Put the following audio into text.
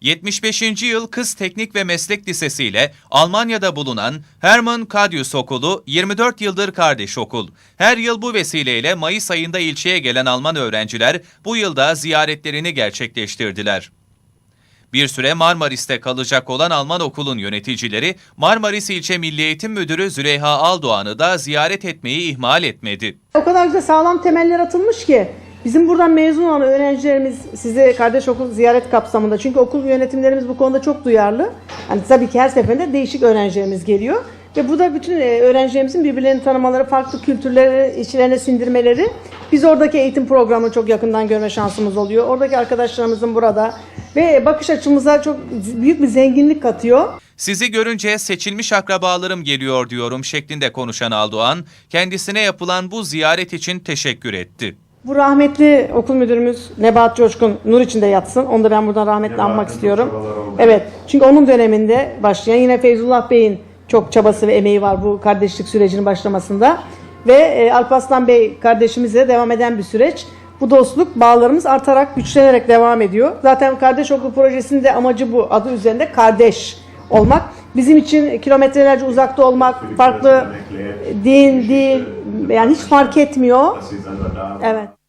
75. yıl Kız Teknik ve Meslek Lisesi ile Almanya'da bulunan Hermann Kadius Okulu 24 yıldır kardeş okul. Her yıl bu vesileyle Mayıs ayında ilçeye gelen Alman öğrenciler bu yılda ziyaretlerini gerçekleştirdiler. Bir süre Marmaris'te kalacak olan Alman okulun yöneticileri Marmaris İlçe Milli Eğitim Müdürü Züleyha Aldoğan'ı da ziyaret etmeyi ihmal etmedi. O kadar güzel sağlam temeller atılmış ki bizim buradan mezun olan öğrencilerimiz size kardeş okul ziyaret kapsamında çünkü okul yönetimlerimiz bu konuda çok duyarlı. Hani tabii ki her seferinde değişik öğrencilerimiz geliyor ve burada bütün e, öğrencilerimizin birbirlerini tanımaları, farklı kültürleri içlerine sindirmeleri biz oradaki eğitim programını çok yakından görme şansımız oluyor. Oradaki arkadaşlarımızın burada ve bakış açımıza çok büyük bir zenginlik katıyor. Sizi görünce seçilmiş akrabalarım geliyor diyorum şeklinde konuşan Aldoğan, kendisine yapılan bu ziyaret için teşekkür etti. Bu rahmetli okul müdürümüz Nebahat Coşkun nur içinde yatsın. Onu da ben buradan rahmetle anmak istiyorum. Evet. Çünkü onun döneminde başlayan yine Feyzullah Bey'in çok çabası ve emeği var bu kardeşlik sürecinin başlamasında. Ve e, Alparslan Bey kardeşimizle devam eden bir süreç. Bu dostluk bağlarımız artarak, güçlenerek devam ediyor. Zaten Kardeş Okulu projesinin de amacı bu. Adı üzerinde kardeş olmak. Bizim için kilometrelerce uzakta olmak, farklı din, dil yani hiç fark etmiyor. Evet.